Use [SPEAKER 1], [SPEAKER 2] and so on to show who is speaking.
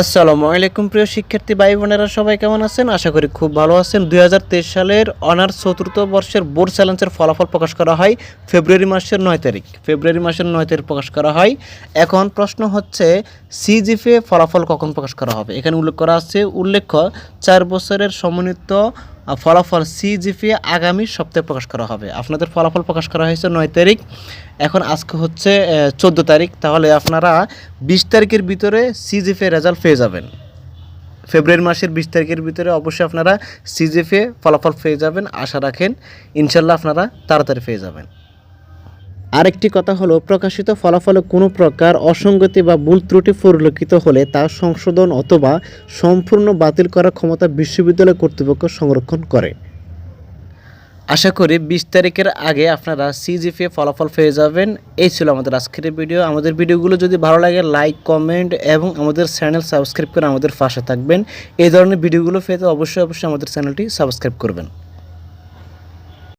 [SPEAKER 1] আসসালামু আলাইকুম প্রিয় শিক্ষার্থী ভাই বোনেরা, সবাই কেমন আছেন? আশা করি খুব ভালো আছেন। দুই হাজার তেইশ সালের অনার্স চতুর্থ বর্ষের বোর্ড চ্যালেঞ্জের ফলাফল প্রকাশ করা হয় ফেব্রুয়ারি মাসের নয় তারিখ। ফেব্রুয়ারি মাসের নয় তারিখ প্রকাশ করা হয়। এখন প্রশ্ন হচ্ছে সিজিপে ফলাফল কখন প্রকাশ করা হবে? এখানে উল্লেখ করা আছে, উল্লেখ্য, চার বছরের সমন্বিত ফলাফল সিজিপি আগামী সপ্তাহে প্রকাশ করা হবে। আপনাদের ফলাফল প্রকাশ করা হয়েছে নয় তারিখ। এখন আজকে হচ্ছে চোদ্দ তারিখ। তাহলে আপনারা বিশ তারিখের ভিতরে সিজিপি রেজাল্ট পেয়ে যাবেন। ফেব্রুয়ারি মাসের বিশ তারিখের ভিতরে অবশ্যই আপনারা সিজিপি ফলাফল পেয়ে যাবেন। আশা রাখেন ইনশাল্লাহ আপনারা তাড়াতাড়ি পেয়ে যাবেন। আরেকটি কথা হলো, প্রকাশিত ফলাফলে কোনো প্রকার অসঙ্গতি বা ভুল ত্রুটি পরিলক্ষিত হলে তা সংশোধন অথবা সম্পূর্ণ বাতিল করার ক্ষমতা বিশ্ববিদ্যালয় কর্তৃপক্ষ সংরক্ষণ করে। আশা করি বিশ তারিখের আগে আপনারা সিজিপিএ ফলাফল পেয়ে যাবেন। এই ছিল আমাদের আজকের ভিডিও। আমাদের ভিডিওগুলো যদি ভালো লাগে লাইক কমেন্ট এবং আমাদের চ্যানেল সাবস্ক্রাইব করে আমাদের পাশে থাকবেন। এই ধরনের ভিডিওগুলো পেতে অবশ্যই অবশ্যই আমাদের চ্যানেলটি সাবস্ক্রাইব করবেন।